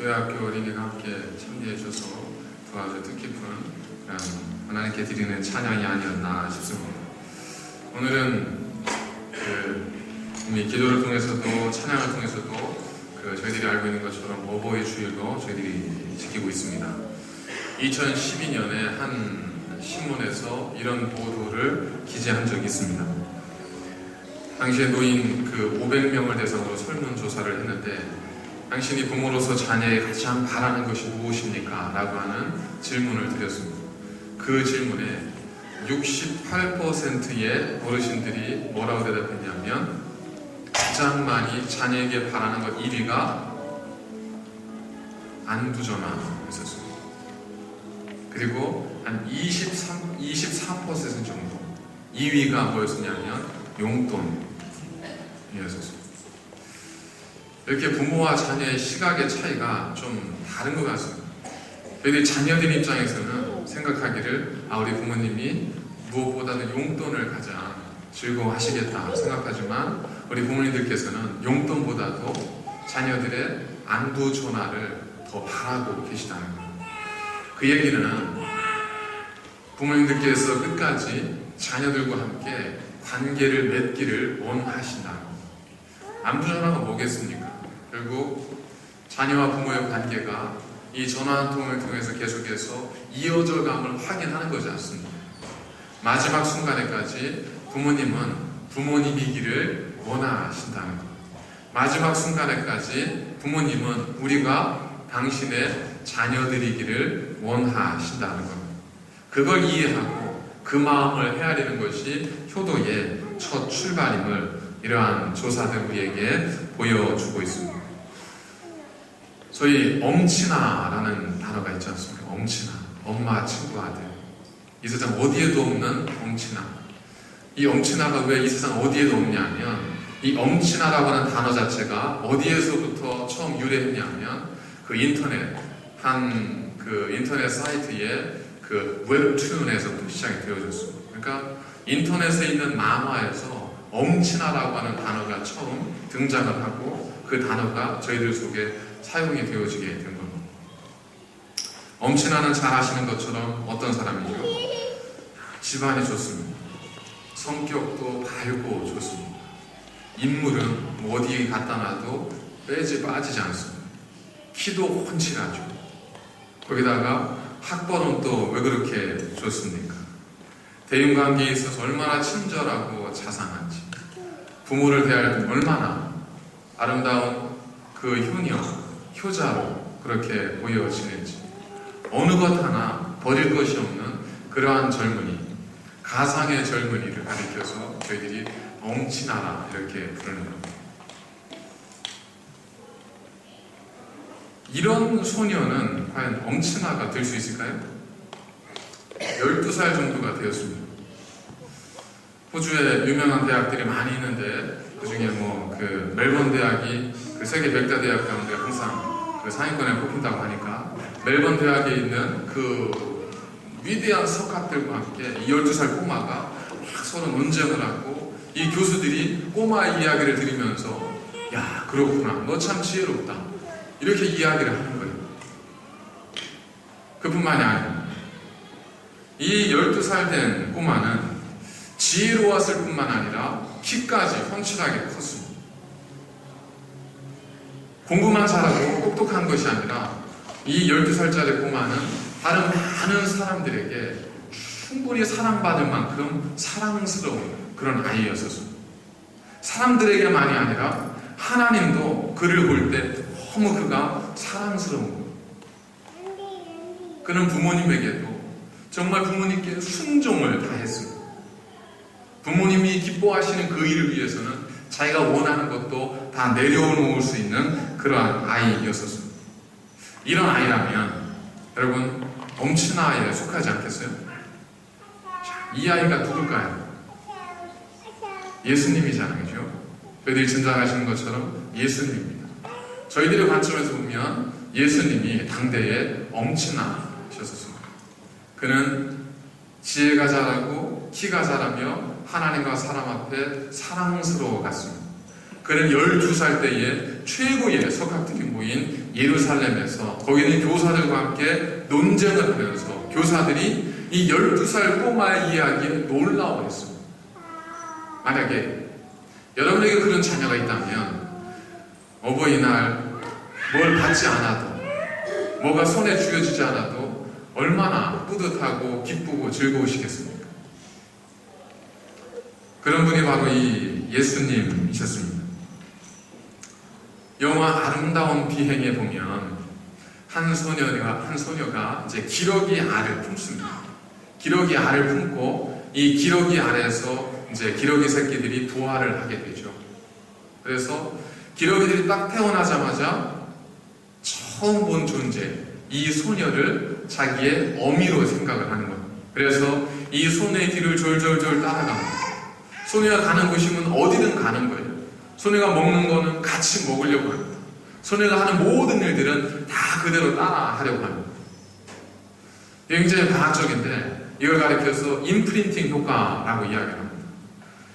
교회학교 어린이가 함께 참여해 주셔서 또 아주 뜻깊은 하나님께 드리는 찬양이 아니었나 싶습니다. 오늘은 그 이미 기도를 통해서도 찬양을 통해서도 그 저희들이 알고 있는 것처럼 어버이 주일로 저희들이 지키고 있습니다. 2012년에 한 신문에서 이런 보도를 기재한 적이 있습니다. 당시에 노인 그 500명을 대상으로 설문조사를 했는데 당신이 부모로서 자녀의 가장 바라는 것이 무엇입니까? 라고 하는 질문을 드렸습니다. 그 질문에 68%의 어르신들이 뭐라고 대답했냐면 가장 많이 자녀에게 바라는 것 1위가 안부전화였었습니다. 그리고 한 23, 24% 정도 2위가 뭐였었냐면 용돈이었었습니다. 이렇게 부모와 자녀의 시각의 차이가 좀 다른 것 같습니다. 저희들 자녀들 입장에서는 생각하기를 아 우리 부모님이 무엇보다도 용돈을 가장 즐거워하시겠다 생각하지만 우리 부모님들께서는 용돈보다도 자녀들의 안부 전화를 더 바라고 계시다는 거예요. 그 얘기는 부모님들께서 끝까지 자녀들과 함께 관계를 맺기를 원하신다는 거예요. 안부 전화가 뭐겠습니까? 결국 자녀와 부모의 관계가 이 전화 한 통을 통해서 계속해서 이어져 감을 확인하는 거지 않습니까? 마지막 순간에까지 부모님은 부모님이기를 원하신다는 것. 마지막 순간에까지 부모님은 우리가 당신의 자녀들이기를 원하신다는 것. 그걸 이해하고 그 마음을 헤아리는 것이 효도의 첫 출발임을 이러한 조사들 우리에게 보여주고 있습니다. 소위 엄친아라는 단어가 있지 않습니까? 엄친아, 엄마, 친구, 아들. 이 세상 어디에도 없는 엄친아. 이 엄친아가 왜 이 세상 어디에도 없냐면 이 엄친아라고 하는 단어 자체가 어디에서부터 처음 유래했냐면 그 인터넷 한 그 인터넷 사이트의 그 웹툰에서부터 시작이 되어졌습니다. 그러니까 인터넷에 있는 만화에서 엄친아라고 하는 단어가 처음 등장을 하고 그 단어가 저희들 속에 사용이 되어지게 된 겁니다. 엄친아는 잘 아시는 것처럼 어떤 사람이죠? 집안이 좋습니다. 성격도 밝고 좋습니다. 인물은 뭐 어디에 갖다 놔도 빼지 빠지지 않습니다. 키도 훤칠하죠. 거기다가 학벌은 또 왜 그렇게 좋습니까? 대인관계에 있어서 얼마나 친절하고 자상한지 부모를 대할 때 얼마나 아름다운 그 효녀, 효자로 그렇게 보여지는지 어느 것 하나 버릴 것이 없는 그러한 젊은이 가상의 젊은이를 가리켜서 저희들이 엄친아라 이렇게 부르는 겁니다. 이런 소녀는 과연 엄친아가 될 수 있을까요? 12살 정도가 되었습니다. 호주에 유명한 대학들이 많이 있는데 그 중에 뭐 그 멜번 대학이 그 세계 100대 대학 가운데 그 상위권에 뽑힌다고 하니까 멜번 대학에 있는 그 위대한 석학들과 함께 이 12살 꼬마가 막 서로 논쟁을 하고 이 교수들이 꼬마의 이야기를 들으면서 야 그렇구나 너 참 지혜롭다 이렇게 이야기를 하는 거예요. 그뿐만이 아니고 이 12살 된 꼬마는 지혜로웠을 뿐만 아니라 키까지 훤칠하게 컸습니다. 공부만 잘하고 똑똑한 것이 아니라 이 12살짜리 꼬마는 다른 많은 사람들에게 충분히 사랑받을 만큼 사랑스러운 그런 아이였었습니다. 사람들에게만이 아니라 하나님도 그를 볼 때 너무 그가 사랑스러운 거예요. 그는 부모님에게도 정말 부모님께 순종을 다했습니다. 부모님이 기뻐하시는 그 일을 위해서는 자기가 원하는 것도 다 내려놓을 수 있는 그러한 아이였었습니다. 이런 아이라면 여러분 엄친아에 속하지 않겠어요? 자, 이 아이가 누굴까요? 예수님이잖아요. 그죠? 저희들이 증장하시는 것처럼 예수님입니다. 저희들의 관점에서 보면 예수님이 당대의 엄친아셨었습니다. 그는 지혜가 자라고 키가 자라며 하나님과 사람 앞에 사랑스러워 갔습니다. 그는 12살 때에 최고의 석학들이 모인 예루살렘에서 거기는 교사들과 함께 논쟁을 하면서 교사들이 이 12살 꼬마의 이야기에 놀라워했습니다. 만약에 여러분에게 그런 자녀가 있다면 어버이날 뭘 받지 않아도 뭐가 손에 쥐어지지 않아도 얼마나 뿌듯하고 기쁘고 즐거우시겠습니까? 그런 분이 바로 이 예수님이셨습니다. 영화 아름다운 비행에 보면 한 소녀가 한 소녀가 이제 기러기 알을 품습니다. 기러기 알을 품고 이 기러기 알에서 이제 기러기 새끼들이 부화를 하게 되죠. 그래서 기러기들이 딱 태어나자마자 처음 본 존재 이 소녀를 자기의 어미로 생각을 하는 거예요. 그래서 이 소녀의 뒤를 졸졸졸 따라갑니다. 소녀가 가는 곳이면 어디든 가는 거예요. 소녀가 먹는 거는 같이 먹으려고 합니다. 소녀가 하는 모든 일들은 다 그대로 따라 하려고 합니다. 굉장히 과학적인데 이걸 가리켜서 인프린팅 효과라고 이야기를 합니다.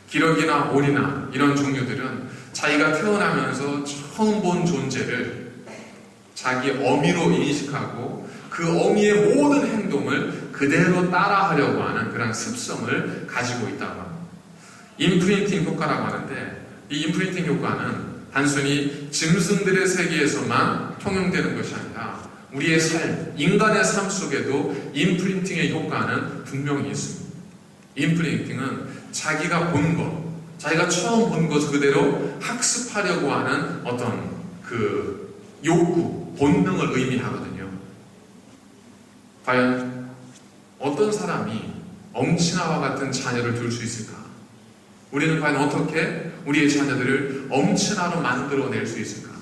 기러기나 오리나 이런 종류들은 자기가 태어나면서 처음 본 존재를 자기 어미로 인식하고 그 어미의 모든 행동을 그대로 따라하려고 하는 그런 습성을 가지고 있다고 합니다. 인프린팅 효과라고 하는데 이 인프린팅 효과는 단순히 짐승들의 세계에서만 통용되는 것이 아니라 우리의 삶, 인간의 삶 속에도 인프린팅의 효과는 분명히 있습니다. 인프린팅은 자기가 본 것, 자기가 처음 본 것 그대로 학습하려고 하는 어떤 그 욕구, 본능을 의미하거든요. 과연 어떤 사람이 엄친아와 같은 자녀를 둘 수 있을까? 우리는 과연 어떻게 우리의 자녀들을 엄친아로 만들어낼 수 있을까?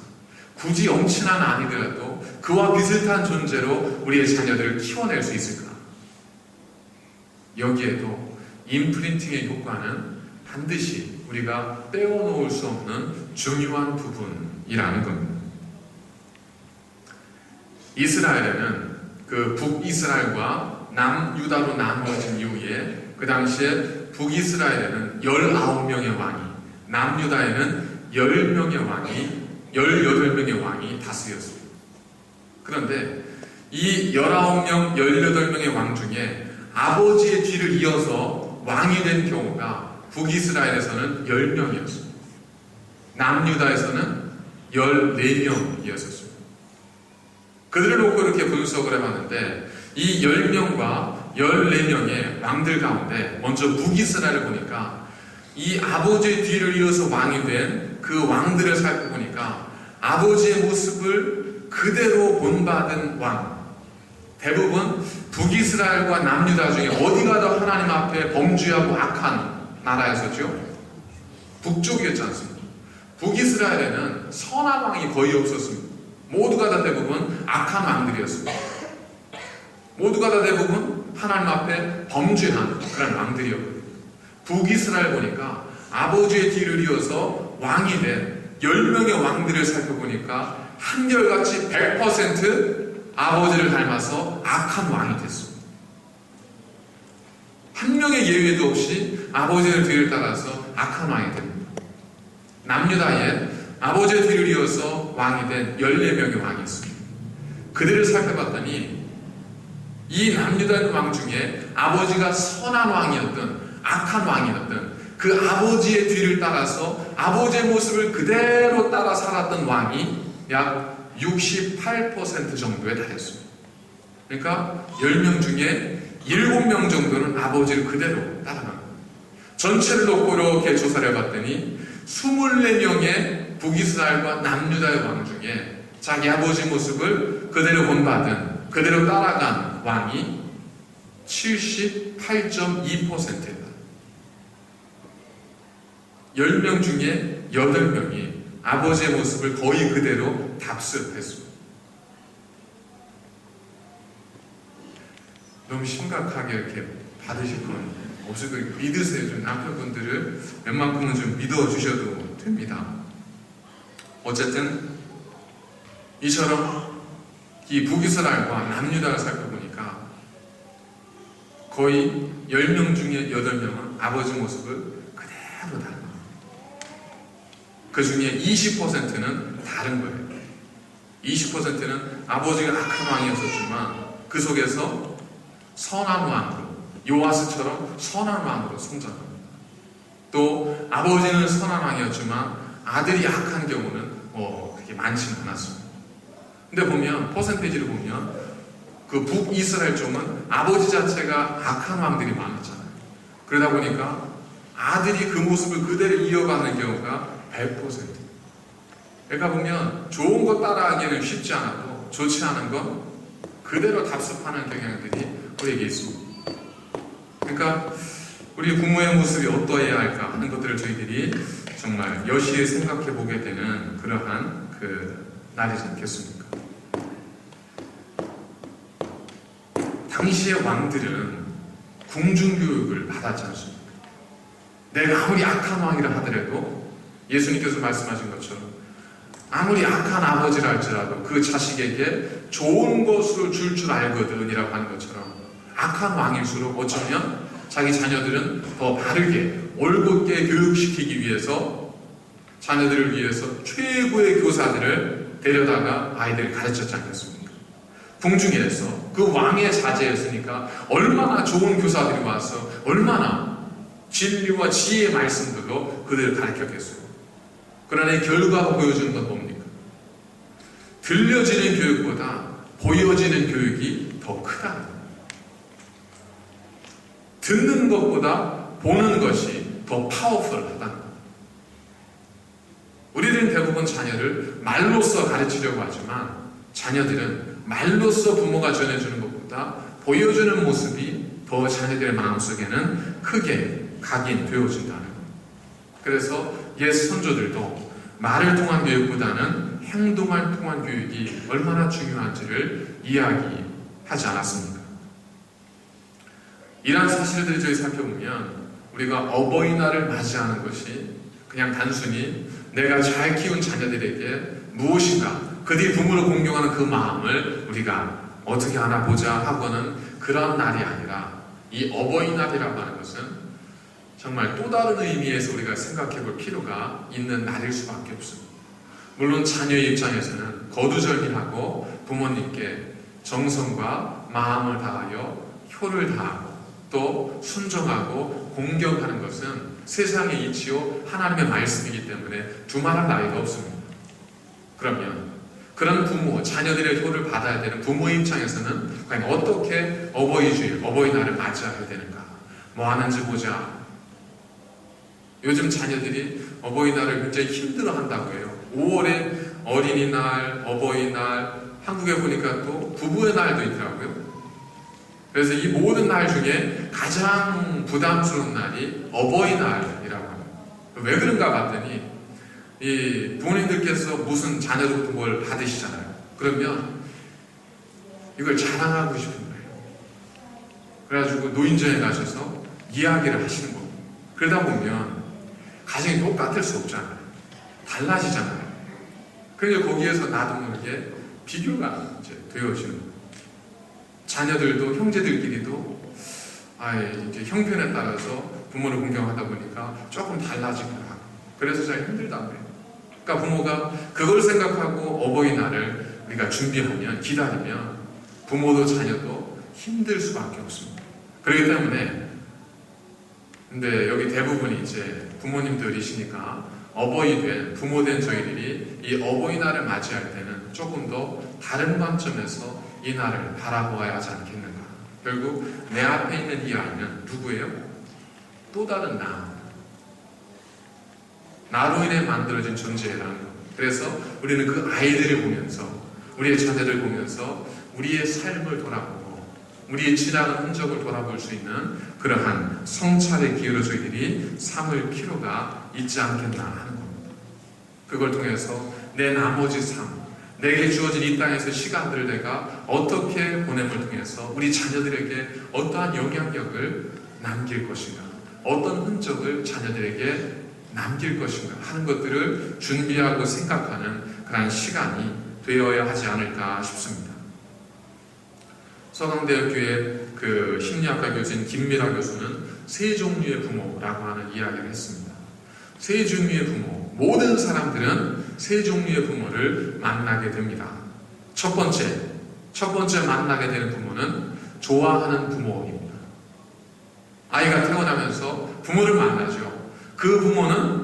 굳이 엄친아는 아니더라도 그와 비슷한 존재로 우리의 자녀들을 키워낼 수 있을까? 여기에도 인프린팅의 효과는 반드시 우리가 빼어놓을 수 없는 중요한 부분이라는 겁니다. 이스라엘에는 그 북이스라엘과 남유다로 나누어진 이후에 그 당시에 북이스라엘에는 19명의 왕이 남유다에는 10명의 왕이 18명의 왕이 다스렸습니다. 그런데 이 19명, 18명의 왕 중에 아버지의 뒤를 이어서 왕이 된 경우가 북이스라엘에서는 10명이었습니다. 남유다에서는 14명이었었습니다. 그들을 놓고 이렇게 분석을 해봤는데 이 10명과 14명의 왕들 가운데 먼저 북이스라엘을 보니까 이 아버지의 뒤를 이어서 왕이 된 그 왕들을 살펴보니까 아버지의 모습을 그대로 본받은 왕 대부분 북이스라엘과 남유다 중에 어디가 더 하나님 앞에 범죄하고 악한 나라였었죠? 북쪽이었지 않습니까? 북이스라엘에는 선한 왕이 거의 없었습니다. 모두가 다 대부분 악한 왕들이었습니다. 모두가 다 대부분 하나님 앞에 범죄한 그런 왕들이었거든요. 북이스라엘 보니까 아버지의 뒤를 이어서 왕이 된 10명의 왕들을 살펴보니까 한결같이 100% 아버지를 닮아서 악한 왕이 됐습니다. 한 명의 예외도 없이 아버지의 뒤를 따라서 악한 왕이 됩니다. 남유다에 아버지의 뒤를 이어서 왕이 된 14명의 왕이 있습니다. 그들을 살펴봤더니 이 남유다의 왕 중에 아버지가 선한 왕이었던 악한 왕이었던 그 아버지의 뒤를 따라서 아버지의 모습을 그대로 따라 살았던 왕이 약 68% 정도에 달했습니다. 그러니까 10명 중에 7명 정도는 아버지를 그대로 따라간. 전체를 놓고 이렇게 조사를 해봤더니 24명의 북이스라엘과 남유다의 왕 중에 자기 아버지 모습을 그대로 본받은, 그대로 따라간 왕이 78.2%입니다. 10명 중에 8명이 아버지의 모습을 거의 그대로 답습했습니다. 너무 심각하게 이렇게 받으실 건 없을 거예요. 믿으세요. 좀 남편분들을 웬만큼은 좀 믿어주셔도 됩니다. 어쨌든 이처럼 이 북이스라엘과 남유다를 살펴보니까 거의 10명 중에 8명은 아버지 모습을 그대로 닮아. 그 중에 20%는 다른 거예요. 20%는 아버지가 악한 왕이었었지만 그 속에서 선한 왕으로 요아스처럼 선한 왕으로 성장합니다. 또 아버지는 선한 왕이었지만 아들이 악한 경우는 뭐 그렇게 많지는 않았습니다. 근데 보면 퍼센테이지를 보면 그 북이스라엘 쪽은 아버지 자체가 악한 왕들이 많았잖아요. 그러다 보니까 아들이 그 모습을 그대로 이어가는 경우가 100%. 그러니까 보면 좋은 거 따라하기는 쉽지 않아도 좋지 않은 건 그대로 답습하는 경향들이 우리에게 있습니다. 그러니까 우리 부모의 모습이 어떠해야 할까 하는 것들을 저희들이 정말 여시에 생각해 보게 되는 그러한 그 날이지 않겠습니까? 당시의 왕들은 궁중교육을 받았지 않습니까? 내가 아무리 악한 왕이라 하더라도 예수님께서 말씀하신 것처럼 아무리 악한 아버지라 할지라도 그 자식에게 좋은 것으로 줄줄 알거든이라고 하는 것처럼 악한 왕일수록 어쩌면 자기 자녀들은 더 바르게 올곧게 교육시키기 위해서 자녀들을 위해서 최고의 교사들을 데려다가 아이들을 가르쳤지 않겠습니까? 궁중에서 그 왕의 자제였으니까 얼마나 좋은 교사들이 와서 얼마나 진리와 지혜의 말씀들로 그들을 가르쳤겠어요. 그러나 이 결과가 보여주는 건 뭡니까? 들려지는 교육보다 보여지는 교육이 더 크다. 듣는 것보다 보는 것이 더 파워풀하다. 우리들은 대부분 자녀를 말로써 가르치려고 하지만 자녀들은 말로써 부모가 전해주는 것보다 보여주는 모습이 더 자녀들의 마음속에는 크게 각인되어진다는 것. 그래서 옛 선조들도 말을 통한 교육보다는 행동을 통한 교육이 얼마나 중요한지를 이야기하지 않았습니까? 이러한 사실들을 저희 살펴보면 우리가 어버이날을 맞이하는 것이 그냥 단순히 내가 잘 키운 자녀들에게 무엇인가 그들이 부모를 공경하는 그 마음을 우리가 어떻게 하나 보자 하고는 그런 날이 아니라 이 어버이날이라고 하는 것은 정말 또 다른 의미에서 우리가 생각해 볼 필요가 있는 날일 수밖에 없습니다. 물론 자녀의 입장에서는 거두절미하고 부모님께 정성과 마음을 다하여 효를 다하고 또 순종하고 공경하는 것은 세상의 이치요 하나님의 말씀이기 때문에 두말할 나위가 없습니다. 그러면 그런 부모, 자녀들의 효를 받아야 되는 부모의 입장에서는 과연 어떻게 어버이 주일, 어버이날을 맞이해야 되는가? 뭐 하는지 보자. 요즘 자녀들이 어버이날을 굉장히 힘들어 한다고 해요. 5월에 어린이날, 어버이날, 한국에 보니까 또 부부의 날도 있더라고요. 그래서 이 모든 날 중에 가장 부담스러운 날이 어버이날이라고 합니다. 왜 그런가 봤더니 이 부모님들께서 무슨 자녀로부터 뭘 받으시잖아요. 그러면 이걸 자랑하고 싶은 거예요. 그래가지고 노인정에 가셔서 이야기를 하시는 겁니다. 그러다 보면 가정이 똑같을 수 없잖아요. 달라지잖아요. 그러니까 거기에서 나도 모르게 비교가 이제 되어지는 거예요. 자녀들도 형제들끼리도 아예 이제 형편에 따라서 부모를 공경하다 보니까 조금 하고 그래서 잘 힘들다고 해요. 그러니까 부모가 그걸 생각하고 어버이날을 우리가 준비하면 기다리면 부모도 자녀도 힘들 수밖에 없습니다. 그렇기 때문에 근데 여기 대부분이 이제 부모님들이시니까 어버이 된 부모 된 저희들이 이 어버이날을 맞이할 때는 조금 더 다른 관점에서 이 날을 바라보아야 하지 않겠는가. 결국 내 앞에 있는 이 아이는 누구예요? 또 다른 나. 나로 인해 만들어진 존재라는 것. 그래서 우리는 그 아이들을 보면서 우리의 자녀들 보면서 우리의 삶을 돌아보고 우리의 지나간 흔적을 돌아볼 수 있는 그러한 성찰의 기회로 저희들이 삼을 필요가 있지 않겠나 하는 겁니다. 그걸 통해서 내 나머지 삶, 내게 주어진 이 땅에서 시간들을 내가 어떻게 보냄을 통해서 우리 자녀들에게 어떠한 영향력을 남길 것인가, 어떤 흔적을 자녀들에게 남길 것인가 하는 것들을 준비하고 생각하는 그런 시간이 되어야 하지 않을까 싶습니다. 서강대학교의 그 심리학과 교수인 김미라 교수는 세 종류의 부모라고 하는 이야기를 했습니다. 세 종류의 부모, 모든 사람들은 세 종류의 부모를 만나게 됩니다. 첫 번째, 첫 번째 만나게 되는 부모는 좋아하는 부모입니다. 아이가 태어나면서 부모를 만나죠. 그 부모는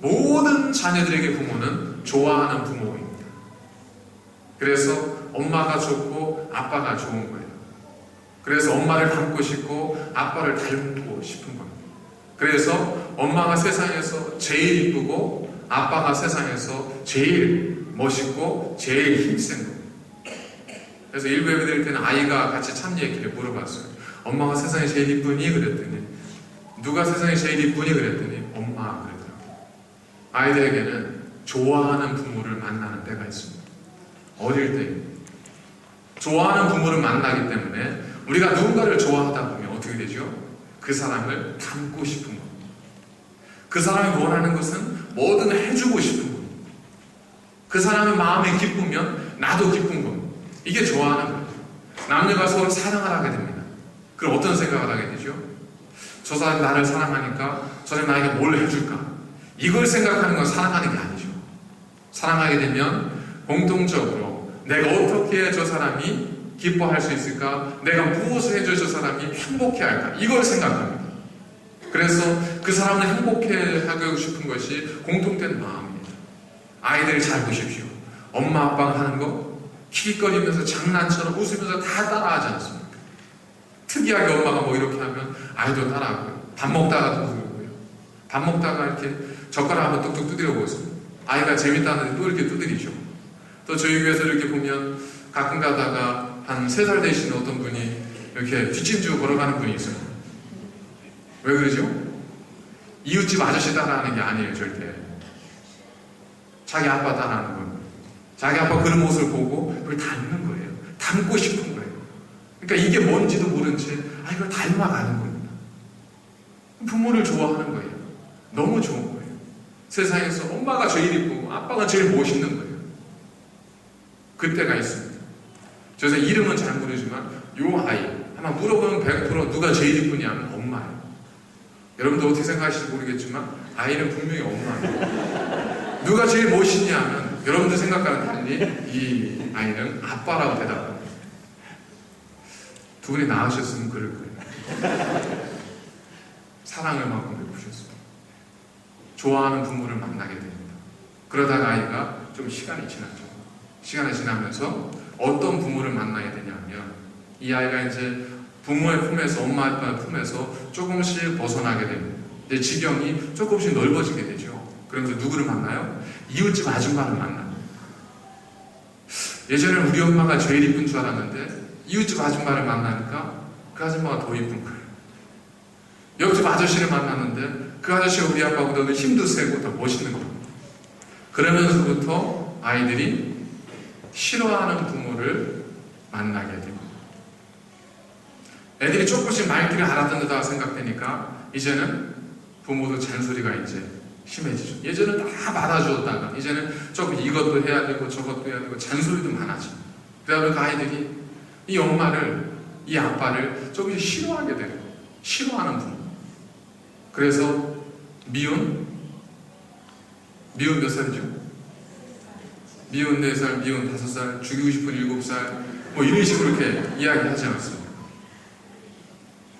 모든 자녀들에게 부모는 좋아하는 부모입니다. 그래서 엄마가 좋고 아빠가 좋은 거예요. 그래서 엄마를 닮고 싶고 아빠를 닮고 싶은 겁니다. 그래서 엄마가 세상에서 제일 이쁘고 아빠가 세상에서 제일 멋있고 제일 힘센 거예요. 그래서 일부 예배 드릴 때는 아이가 같이 참여했길래 물어봤어요. 엄마가 세상에 제일 이쁘니? 그랬더니 누가 세상에 제일 이쁘니? 그랬더니 엄마 그러더라고요. 아이들에게는 좋아하는 부모를 만나는 때가 있습니다. 어릴 때 좋아하는 부모를 만나기 때문에 우리가 누군가를 좋아하다 보면 어떻게 되죠? 그 사람을 닮고 싶은 겁니다. 그 사람이 원하는 것은 뭐든 해주고 싶은 겁니다. 그 사람의 마음에 기쁘면 나도 기쁜 겁니다. 이게 좋아하는 거예요. 남녀가 서로 사랑을 하게 됩니다. 그럼 어떤 생각을 하게 되죠? 저 사람이 나를 사랑하니까 저 사람이 나에게 뭘 해줄까? 이걸 생각하는 건 사랑하는 게 아니죠. 사랑하게 되면 공통적으로 내가 어떻게 저 사람이 기뻐할 수 있을까? 내가 무엇을 해줘야 저 사람이 행복해 할까? 이걸 생각합니다. 그래서 그 사람을 행복해 하고 싶은 것이 공통된 마음입니다. 아이들 잘 보십시오. 엄마 아빠가 하는 거 킥킥거리면서 장난처럼 웃으면서 다 따라하지 않습니까? 특이하게 엄마가 뭐 이렇게 하면 아이도 따라하고요. 밥 먹다가도 그러고요. 밥 먹다가 이렇게 젓가락 한번 뚝뚝 두드려 보세요. 아이가 재밌다는데 또 이렇게 두드리죠. 또 저희 교회에서 이렇게 보면 가끔 가다가 한 세 살 되시는 어떤 분이 이렇게 뒷짐지고 걸어가는 분이 있어요. 왜 그러죠? 이웃집 아저씨 따라하는 게 아니에요, 절대. 자기 아빠 따라하는 거예요. 자기 아빠 그런 모습을 보고 그걸 닮는 거예요. 닮고 싶은 거예요. 그러니까 이게 뭔지도 모른 채, 아, 이걸 닮아가는 겁니다. 부모를 좋아하는 거예요. 너무 좋은 거예요. 세상에서 엄마가 제일 이쁘고 아빠가 제일 멋있는 거예요. 그때가 있습니다. 그래서 이름은 잘 모르지만 요 아이 아마 물어보면 100% 누가 제일 이쁘냐 하면 엄마예요. 여러분도 어떻게 생각하실지 모르겠지만 아이는 분명히 엄마예요. 누가 제일 멋있냐 하면 여러분들 생각과는 달리 이 아이는 아빠라고 대답합니다. 두 분이 낳으셨으면 그럴 거예요. 사랑을 만큼 베푸셨습니다. 좋아하는 부모를 만나게 됩니다. 그러다가 아이가 좀 시간이 지났죠. 시간이 지나면서 어떤 부모를 만나게 되냐면 이 아이가 이제 부모의 품에서 엄마 아빠의 품에서 조금씩 벗어나게 됩니다. 이제 지경이 조금씩 넓어지게 되죠. 그러면서 누구를 만나요? 이웃집 아줌마를 만나요. 예전에는 우리 엄마가 제일 이쁜 줄 알았는데 이웃집 아줌마를 만나니까 그 아줌마가 더 이쁜 거예요. 옆집 아저씨를 만났는데 그 아저씨가 우리 아빠보다 더 힘도 세고 더 멋있는 거예요. 그러면서부터 아이들이 싫어하는 부모를 만나게 됩니다. 애들이 조금씩 말귀를 알아듣는다고 생각되니까 이제는 부모도 잔소리가 이제 심해지죠. 예전은 다 받아주었다가 이제는 조금 이것도 해야 되고 저것도 해야 되고 잔소리도 많아져. 그러다 보니까 아이들이 이 엄마를 이 아빠를 조금씩 싫어하게 되고 싫어하는 부모. 그래서 미운 미운 몇 살이죠? 미운 4살, 미운 5살, 죽이고 싶은 7살, 뭐 이런 식으로 이렇게 이야기하지 않습니까?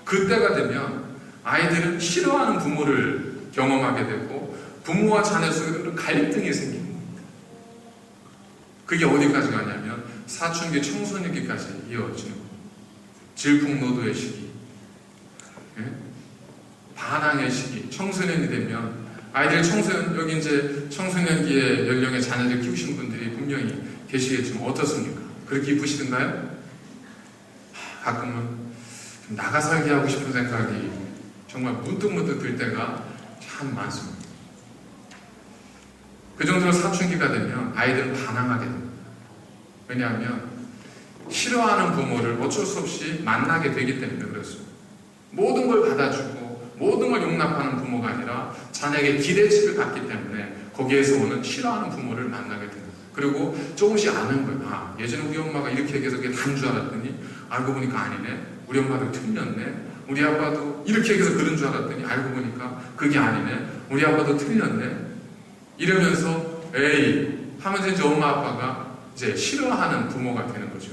그때가 되면 아이들은 싫어하는 부모를 경험하게 되고 부모와 자녀 속에 갈등이 생깁니다. 그게 어디까지 가냐면 사춘기, 청소년기까지 이어지는. 질풍노도의 시기, 예? 반항의 시기, 청소년이 되면 아이들 청소년, 여기 이제 청소년기의 연령의 자녀들 키우신 분들이 분명히 계시겠지만 어떻습니까? 그렇게 이쁘시던가요? 가끔은 좀 나가 살기 하고 싶은 생각이 정말 문득문득 들 때가 참 많습니다. 그 정도로 사춘기가 되면 아이들은 반항하게 됩니다. 왜냐하면 싫어하는 부모를 어쩔 수 없이 만나게 되기 때문에 그렇습니다. 모든 걸 받아주고 모든 걸 용납하는 부모가 아니라 자녀에게 기대치를 갖기 때문에 거기에서 오는 싫어하는 부모를 만나게 됩니다. 그리고 조금씩 아는 거예요. 아, 예전에 우리 엄마가 이렇게 얘기해서 그게 다인 줄 알았더니 알고 보니까 아니네. 우리 엄마도 틀렸네. 우리 아빠도 이렇게 얘기해서 그런 줄 알았더니 알고 보니까 그게 아니네. 우리 아빠도 틀렸네. 이러면서 에이 하면서 이제 엄마 아빠가 이제 싫어하는 부모가 되는 거죠.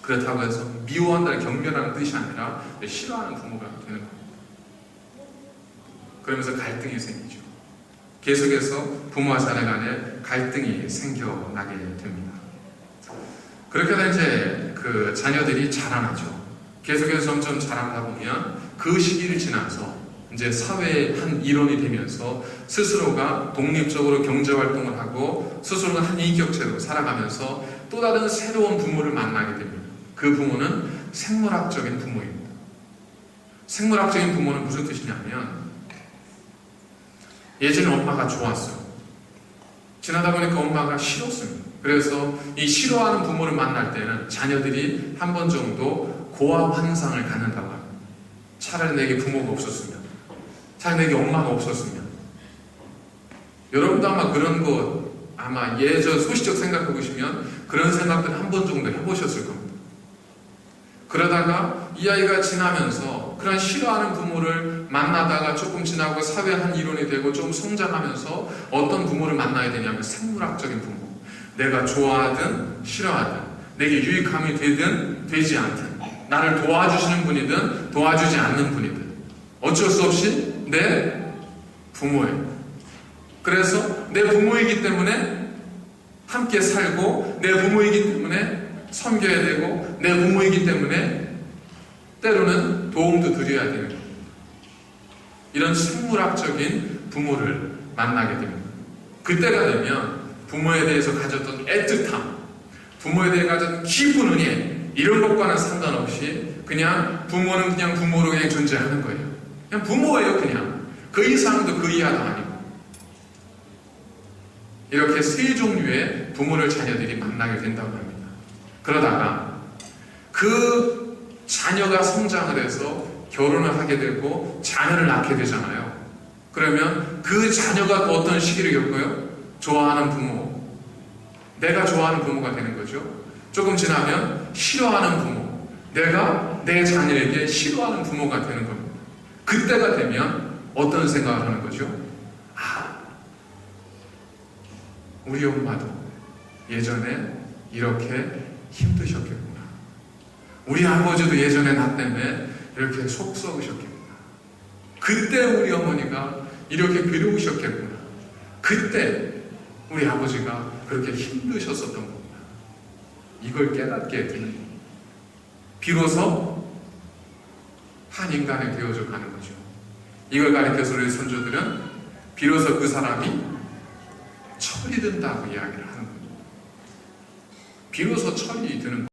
그렇다고 해서 미워한다는 경멸하는 뜻이 아니라 싫어하는 부모가 되는 겁니다. 그러면서 갈등이 생기죠. 계속해서 부모와 자녀 간에 갈등이 생겨나게 됩니다. 그렇게 해서 이제 그 자녀들이 자라나죠. 계속해서 점점 자라다 보면 그 시기를 지나서 이제 사회의 한 일원이 되면서 스스로가 독립적으로 경제 활동을 하고 스스로가 한 인격체로 살아가면서 또 다른 새로운 부모를 만나게 됩니다. 그 부모는 생물학적인 부모입니다. 생물학적인 부모는 무슨 뜻이냐면 예전에 엄마가 좋았어요. 지나다 보니까 엄마가 싫었습니다. 그래서 이 싫어하는 부모를 만날 때는 자녀들이 한 번 정도 고아 환상을 갖는다고 합니다. 차라리 내게 부모가 없었으면, 내게 엄마가 없었으면. 여러분도 아마 그런 거 아마 예전 소시적 생각해 보시면 그런 생각들 한 번 정도 해보셨을 겁니다. 그러다가 이 아이가 지나면서 그런 싫어하는 부모를 만나다가 조금 지나고 사회 한 일원이 되고 좀 성장하면서 어떤 부모를 만나야 되냐면 생물학적인 부모. 내가 좋아하든 싫어하든 내게 유익함이 되든 되지 않든 나를 도와주시는 분이든 도와주지 않는 분이든 어쩔 수 없이 내 부모예요. 그래서 내 부모이기 때문에 함께 살고 내 부모이기 때문에 섬겨야 되고 내 부모이기 때문에 때로는 도움도 드려야 되는. 이런 생물학적인 부모를 만나게 됩니다. 그때가 되면 부모에 대해서 가졌던 애틋함, 부모에 대해 가졌던 깊은 은혜 이런 것과는 상관없이 그냥 부모는 그냥 부모로 그냥 존재하는 거예요. 그냥 부모예요, 그냥. 그 이상도 그 이하도 아니고. 이렇게 세 종류의 부모를 자녀들이 만나게 된다고 합니다. 그러다가 그 자녀가 성장을 해서 결혼을 하게 되고 자녀를 낳게 되잖아요. 그러면 그 자녀가 또 어떤 시기를 겪어요? 좋아하는 부모. 내가 좋아하는 부모가 되는 거죠. 조금 지나면 싫어하는 부모. 내가 내 자녀에게 싫어하는 부모가 되는 겁니다. 그때가 되면 어떤 생각을 하는 거죠? 아, 우리 엄마도 예전에 이렇게 힘드셨겠구나. 우리 아버지도 예전에 나 때문에 이렇게 속 썩으셨겠구나. 그때 우리 어머니가 이렇게 괴로우셨겠구나. 그때 우리 아버지가 그렇게 힘드셨었던 겁니다. 이걸 깨닫게 되는. 비로소 한 인간이 되어져 가는 거죠. 이걸 가리켜서 우리 선조들은 비로소 그 사람이 철이 든다고 이야기를 하는 겁니다. 비로소 철이 드는